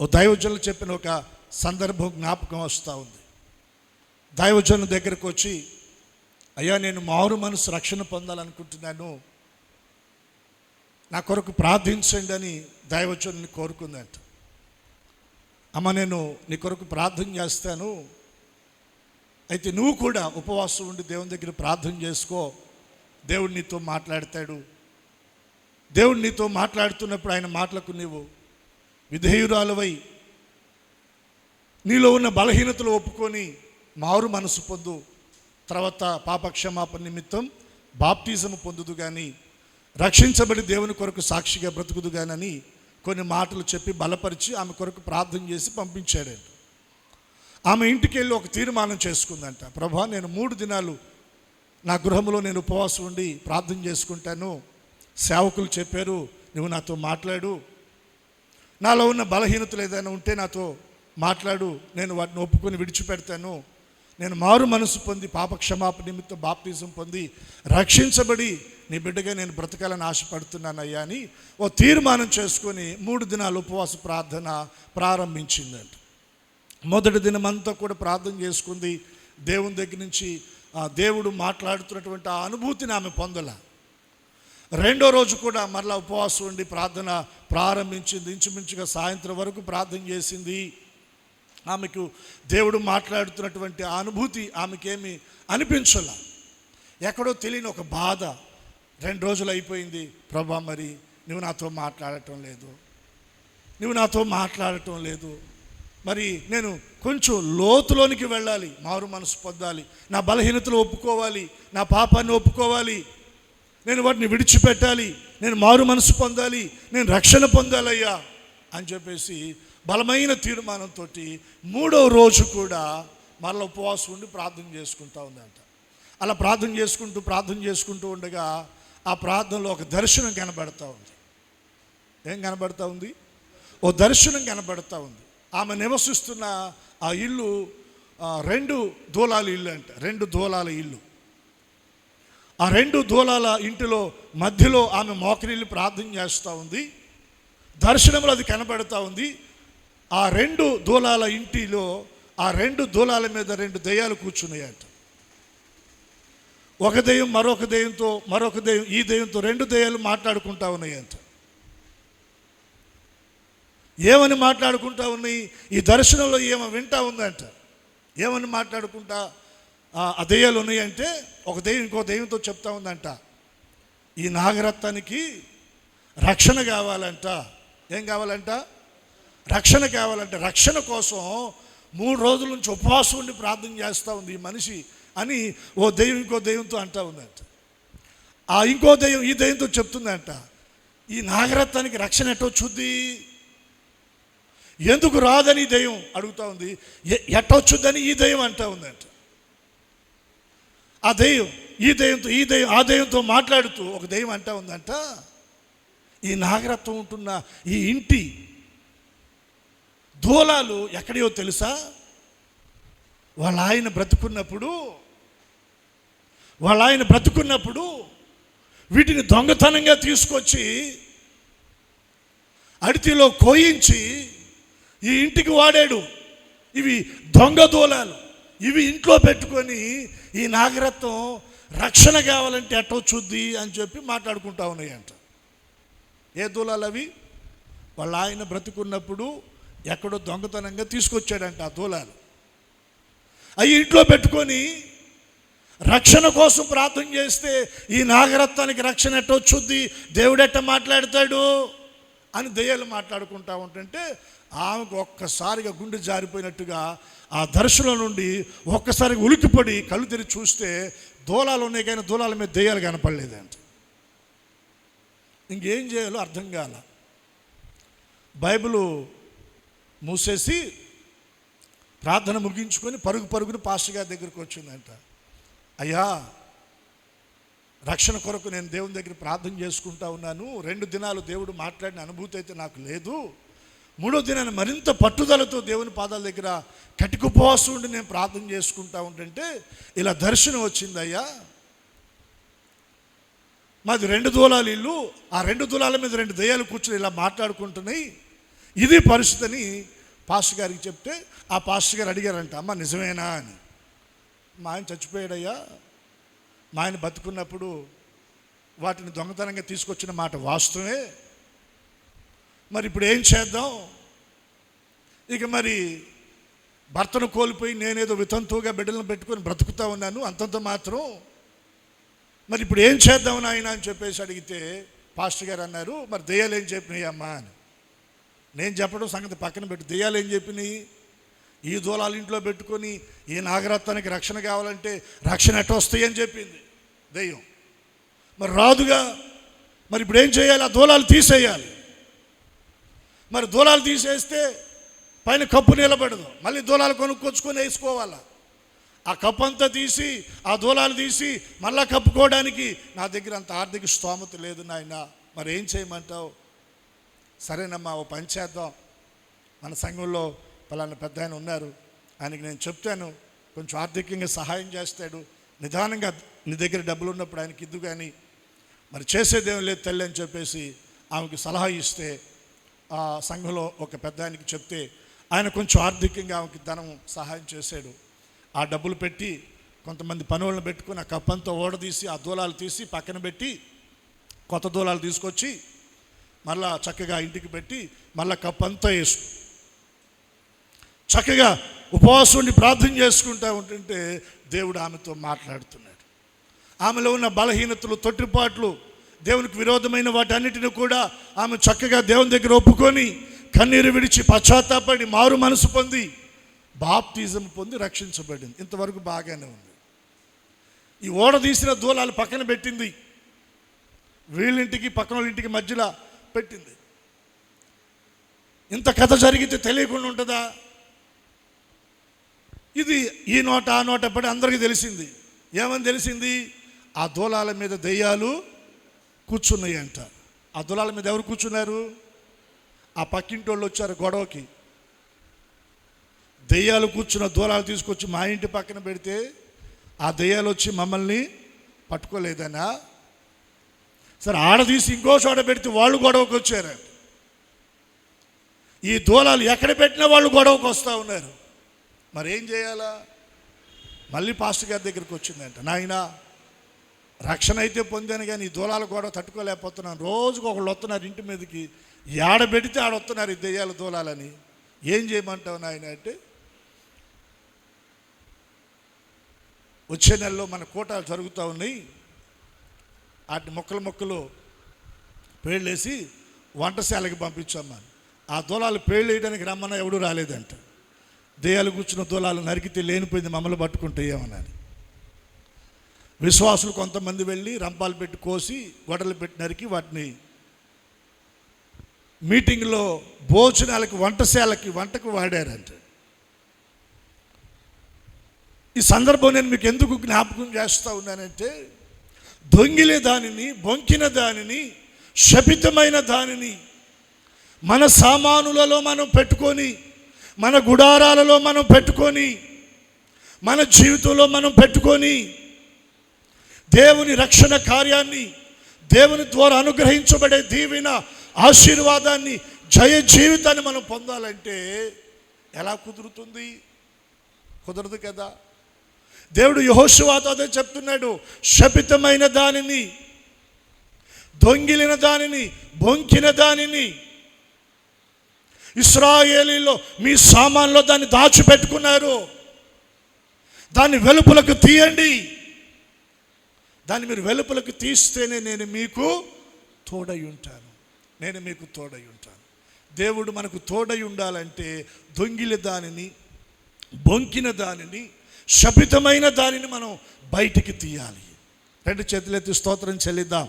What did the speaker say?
ఓ దైవజనులు చెప్పిన ఒక సందర్భం జ్ఞాపకం వస్తూ ఉంది. దైవజను దగ్గరకు వచ్చి అయ్యా నేను మారు మనసు రక్షణ పొందాలనుకుంటున్నాను. నా కొరకు ప్రార్థించండి అని దైవజనుని కోరుకుందంట. అమ్మ నేను నీ కొరకు ప్రార్థన చేస్తాను. అయితే నువ్వు కూడా ఉపవాసం ఉండి దేవుని దగ్గర ప్రార్థన చేసుకో. దేవుడు నీతో మాట్లాడతాడు. దేవుడు నీతో మాట్లాడుతున్నప్పుడు ఆయన మాటలకు నీవు విధేయురాలవై నీలో ఉన్న బలహీనతలు ఒప్పుకొని మారు మనసు పొందు. తర్వాత పాపక్షమాపణ నిమిత్తం బాప్టిజం పొందుదు కానీ రక్షించబడి దేవుని కొరకు సాక్షిగా బ్రతుకుదు గానని కొన్ని మాటలు చెప్పి బలపరిచి ఆమె కొరకు ప్రార్థన చేసి పంపించాడంట. ఆమె ఇంటికి వెళ్ళి ఒక తీర్మానం చేసుకుందంట. ప్రభా నేను మూడు దినాలు నా గృహంలో నేను ఉపవాసం ఉండి ప్రార్థన చేసుకుంటాను. సేవకులు చెప్పారు నువ్వు నాతో మాట్లాడు నాలో ఉన్న బలహీనతలు ఏదైనా ఉంటే నాతో మాట్లాడు నేను వాటిని ఒప్పుకొని విడిచిపెడతాను. నేను మారు మనసు పొంది పాప క్షమాపణ నిమిత్తం బాప్తిజం పొంది రక్షించబడి నీ బిడ్డగా నేను బ్రతకాలని ఆశపడుతున్నానయ్యా అని ఓ తీర్మానం చేసుకొని మూడు దినాలు ఉపవాస ప్రార్థన ప్రారంభించిందంట. మొదటి దినమంతా కూడా ప్రార్థన చేసుకుంది. దేవుని దగ్గర నుంచి దేవుడు మాట్లాడుతున్నటువంటి ఆ అనుభూతిని ఆమె పొందల. రెండో రోజు కూడా మరలా ఉపవాసం ఉండి ప్రార్థన ప్రారంభించింది. ఇంచుమించుగా సాయంత్రం వరకు ప్రార్థన చేసింది. ఆమెకు దేవుడు మాట్లాడుతున్నటువంటి ఆ అనుభూతి ఆమెకేమి అనిపించాల. ఎక్కడో తెలియని ఒక బాధ. రెండు రోజులు అయిపోయింది. ప్రభా మరి నువ్వు నాతో మాట్లాడటం లేదు. నువ్వు నాతో మాట్లాడటం లేదు. మరి నేను కొంచెం లోతులోనికి వెళ్ళాలి. మారు మనసు పొందాలి. నా బలహీనతలు ఒప్పుకోవాలి. నా పాపాన్ని ఒప్పుకోవాలి. నేను వాటిని విడిచిపెట్టాలి. నేను మారు మనసు పొందాలి. నేను రక్షణ పొందాలయ్యా అని చెప్పేసి బలమైన తీర్మానంతో మూడో రోజు కూడా మరల ఉపవాసం ఉండి ప్రార్థన చేసుకుంటా ఉందంట. అలా ప్రార్థన చేసుకుంటూ ప్రార్థన చేసుకుంటూ ఉండగా ఆ ప్రార్థనలో ఒక దర్శనం కనబడతా ఉంది. ఏం కనబడతా ఉంది? ఓ దర్శనం కనబడతా ఉంది. ఆమె నివసిస్తున్న ఆ ఇల్లు రెండు దూలాల ఇల్లు అంట. రెండు దూలాల ఇల్లు. ఆ రెండు దూలాల ఇంటిలో మధ్యలో ఆమె మోకరిల్లి ప్రార్థన చేస్తూ ఉంది. దర్శనంలో అది కనబడతా ఉంది. ఆ రెండు దూలాల ఇంటిలో ఆ రెండు దూలాల మీద రెండు దయ్యాలు కూర్చున్నాయట. ఒక దెయ్యం మరొక దెయ్యంతో మరొక దెయ్యం ఈ దెయ్యంతో రెండు దెయ్యాలు మాట్లాడుకుంటా ఉన్నాయంట. ఏమని మాట్లాడుకుంటా ఉన్నాయి? ఈ దర్శనంలో ఏమో వింటా ఉందంట. ఏమని మాట్లాడుకుంటా? ఆ ఉన్నాయంటే ఒక దెయ్యం ఇంకో దెయ్యంతో చెప్తా ఉందంట. ఈ నాగరత్నానికి రక్షణ కావాలంట. ఏం కావాలంట? రక్షణ కావాలంటే. రక్షణ కోసం మూడు రోజుల నుంచి ఉపవాసం ఉండి ప్రార్థన చేస్తూ ఉంది ఈ మనిషి అని ఓ దెయ్యం ఇంకో దెయ్యంతో అంటా ఉందంట. ఆ ఇంకో దెయ్యం ఈ దెయ్యంతో చెప్తుందంట. ఈ నాగరత్నానికి రక్షణ ఎట్టొచ్చుద్ది ఎందుకు రాదని ఈ దెయ్యం అడుగుతూ ఉంది. ఎ- ఎట్టొచ్చుద్దని ఈ దెయ్యం అంటా ఉందంట. ఆ దెయ్యం ఈ దెయ్యంతో ఈ దెయ్యం ఆ దెయ్యంతో మాట్లాడుతూ ఒక దెయ్యం అంటా ఉందంట ఈ నాగరత్వం ఉంటున్న ఈ ఇంటి దూలాలు ఎక్కడయో తెలుసా? వాళ్ళ ఆయన బ్రతుకున్నప్పుడు వాళ్ళ ఆయన బ్రతుకున్నప్పుడు వీటిని దొంగతనంగా తీసుకొచ్చి అడితిలో కోయించి ఈ ఇంటికి వాడాడు. ఇవి దొంగ దూలాలు. ఇవి ఇంట్లో పెట్టుకొని ఈ నాగరత్నం రక్షణ కావాలంటే ఎట్టొచ్చుద్ది అని చెప్పి మాట్లాడుకుంటా ఉన్నాయంట. ఏ దూలాలు అవి? వాళ్ళ ఆయన బ్రతుకున్నప్పుడు ఎక్కడో దొంగతనంగా తీసుకొచ్చాడంట ఆ దూలాలు. అవి ఇంట్లో పెట్టుకొని రక్షణ కోసం ప్రార్థన చేస్తే ఈ నాగరత్నానికి రక్షణ ఎట్టొచ్చుద్ది దేవుడెట్ట మాట్లాడతాడు? అని దెయ్యాలు మాట్లాడుకుంటా ఉంటుంటే ఆమెకు ఒక్కసారిగా గుండె జారిపోయినట్టుగా ఆ దర్శనం నుండి ఒక్కసారి ఉలికిపడి కళ్ళు తెరిచి చూస్తే దూలాలు ఉన్నాయి కానీ దూలాల మీద దెయ్యాలు కనపడలేదంట. ఇంకేం చేయాలో అర్థం కాల. బైబిల్ మూసేసి ప్రార్థన ముగించుకొని పరుగు పరుగుని పాస్టర్ గారి దగ్గరికి వచ్చిందంట. అయ్యా రక్షణ కొరకు నేను దేవుని దగ్గర ప్రార్థన చేసుకుంటా ఉన్నాను. రెండు దినాలు దేవుడు మాట్లాడిన అనుభూతి అయితే నాకు లేదు. మూడో దినాన్ని మరింత పట్టుదలతో దేవుని పాదాల దగ్గర కటికుపోసం ఉండి నేను ప్రార్థన చేసుకుంటా ఉంటుంటే ఇలా దర్శనం వచ్చిందయ్యా. మాది రెండు దూలాలు ఇల్లు ఆ రెండు దూలాల మీద రెండు దయ్యాలు కూర్చుని ఇలా మాట్లాడుకుంటున్నాయి. ఇది పరిస్థితి అని పాస్టర్ గారికి చెప్తే ఆ పాస్టర్ గారు అడిగారంట అమ్మ నిజమేనా? అని. మా ఆయన చచ్చిపోయాడయ్యా. మా ఆయన బతుకున్నప్పుడు వాటిని దొంగతనంగా తీసుకొచ్చిన మాట వాస్తవే మరి ఇప్పుడు ఏం చేద్దాం? ఇక మరి భర్తను కోల్పోయి నేనేదో వితంతువుగా బిడ్డలను పెట్టుకొని బ్రతుకుతా ఉన్నాను అంతంత మాత్రం. మరి ఇప్పుడు ఏం చేద్దాం నాయన అని చెప్పేసి అడిగితే పాస్టర్ గారు అన్నారు మరి దెయ్యాలు ఏం చెప్పినాయి అమ్మా అని. నేను చెప్పడం సంగతి పక్కన పెట్టి దెయ్యాలు ఏం చెప్పినాయి? ఈ దూలాలు ఇంట్లో పెట్టుకొని ఈ నాగరత్నానికి రక్షణ కావాలంటే రక్షణ ఎట్ట వస్తాయి అని చెప్పింది దెయ్యం. మరి రాదుగా మరి ఇప్పుడు ఏం చేయాలి? ఆ దూలాలు తీసేయాలి. మరి దూలాలు తీసేస్తే పైన కప్పు నిలబడదు. మళ్ళీ దూలాలు కొనుక్కొచ్చుకొని వేసుకోవాలా? ఆ కప్పు అంతా తీసి ఆ దూలాలు తీసి మళ్ళా కప్పుకోవడానికి నా దగ్గర అంత ఆర్థిక స్తోమత లేదు నాయన. మరి ఏం చేయమంటావు? సరేనమ్మా ఓ పని చేద్దాం. మన సంఘంలో పలానా పెద్ద ఆయన ఉన్నారు. ఆయనకి నేను చెప్తాను. కొంచెం ఆర్థికంగా సహాయం చేస్తాడు. నిదానంగా నీ దగ్గర డబ్బులు ఉన్నప్పుడు ఆయనకి ఇద్దు కానీ మరి చేసేదేం లేదు తల్లి అని చెప్పేసి ఆమెకి సలహా ఇస్తే ఆ సంఘంలో ఒక పెద్ద ఆయనకి చెప్తే ఆయన కొంచెం ఆర్థికంగా ఆమెకి ధనం సహాయం చేశాడు. ఆ డబ్బులు పెట్టి కొంతమంది పనులను పెట్టుకుని ఆ కప్పంతో ఓడదీసి ఆ దూలాలు తీసి పక్కన పెట్టి కొత్త దూలాలు తీసుకొచ్చి మళ్ళా చక్కగా ఇంటికి పెట్టి మళ్ళా కప్పంతా వేసు. చక్కగా ఉపవాసం ఉండి ప్రార్థన చేసుకుంటా ఉంటుంటే దేవుడు ఆమెతో మాట్లాడుతున్నాడు. ఆమెలో ఉన్న బలహీనతలు తొట్టిపాట్లు దేవునికి విరోధమైన వాటన్నిటిని కూడా ఆమె చక్కగా దేవుని దగ్గర ఒప్పుకొని కన్నీరు విడిచి పశ్చాత్తాపడి మారు మనసు పొంది బాప్తిజం పొంది రక్షించబడింది. ఇంతవరకు బాగానే ఉంది. ఈ ఓడ తీసిన దూలాలు పక్కన పెట్టింది. వీళ్ళింటికి పక్కన వాళ్ళ ఇంటికి మధ్యలో పెట్టింది. ఇంత కథ జరిగితే తెలియకుండా ఉంటుందా? ఇది ఈ నోట ఆ నోట పడి అందరికీ తెలిసింది. ఏమని తెలిసింది? ఆ దూలాల మీద దెయ్యాలు కూర్చున్నాయి అంట ఆ దులాల మీద ఎవరు కూర్చున్నారు? ఆ పక్కింటి వాళ్ళు వచ్చారు గొడవకి. దెయ్యాలు కూర్చున్న దూలాలు తీసుకొచ్చి మా ఇంటి పక్కన పెడితే ఆ దెయ్యాలు వచ్చి మమ్మల్ని పట్టుకోలేదనా సరే ఆడదీసి ఇంకో చోట పెడితే వాళ్ళు గొడవకు వచ్చారు. ఈ దూలాలు ఎక్కడ పెట్టినా వాళ్ళు గొడవకు వస్తూ ఉన్నారు. మరి ఏం చేయాలా? మళ్ళీ పాస్టర్ గారి దగ్గరికి వచ్చిందంట. నాయన రక్షణ అయితే పొందాను కానీ ఈ దూలాలు గొడవ తట్టుకోలేకపోతున్నాను. రోజుకు ఒకళ్ళు వస్తున్నారు ఇంటి మీదకి. ఏడ పెడితే ఆడ వస్తున్నారు ఈ దెయ్యాల దూలాలని. ఏం చేయమంటావు నాయన అంటే వచ్చే నెలలో మన కూటాలు జరుగుతూ ఉన్నాయి. వాటి మొక్కలు మొక్కలు పేళ్ళేసి వంటశాలకి పంపించమ్మని ఆ దూలాలు పేళ్ళు వేయడానికి రమ్మన్నా ఎవడూ రాలేదంట. దెయ్యాలు కూర్చున్న దూలాలు నరికితే లేనిపోయింది మమ్మల్ని పట్టుకుంటే ఏమన్నాను విశ్వాసులు కొంతమంది వెళ్ళి రంపాలు పెట్టి కోసి గొడవలు పెట్టి నరికి వాటిని మీటింగ్లో భోజనాలకి వంటశాలకి వంటకు వాడారంట. ఈ సందర్భం నేను మీకు ఎందుకు జ్ఞాపకం చేస్తూ ఉన్నానంటే దొంగిలే దానిని బొంకిన దానిని శపితమైన దానిని మన సామానులలో మనం పెట్టుకొని మన గుడారాలలో మనం పెట్టుకొని మన జీవితంలో మనం పెట్టుకొని దేవుని రక్షణ కార్యాన్ని దేవుని ద్వారా అనుగ్రహించబడే దీవెన ఆశీర్వాదాన్ని జయ జీవితాన్ని మనం పొందాలంటే ఎలా కుదురుతుంది? కుదరదు కదా. దేవుడు యహోశివాతో అదే చెప్తున్నాడు శపితమైన దానిని దొంగిలిన దానిని బొంకిన దానిని. ఇస్రాయేలీలో మీ సామాన్లో దాన్ని దాచిపెట్టుకున్నారు. దాన్ని వెలుపులకు తీయండి. దాన్ని మీరు వెలుపలకు తీస్తేనే నేను మీకు తోడై ఉంటాను. నేను మీకు తోడై ఉంటాను. దేవుడు మనకు తోడై ఉండాలంటే దొంగిల దానిని బొంకిన దానిని శపితమైన దానిని మనం బయటికి తీయాలి. రెండు చేతులెత్తి స్తోత్రం చెల్లిద్దాం.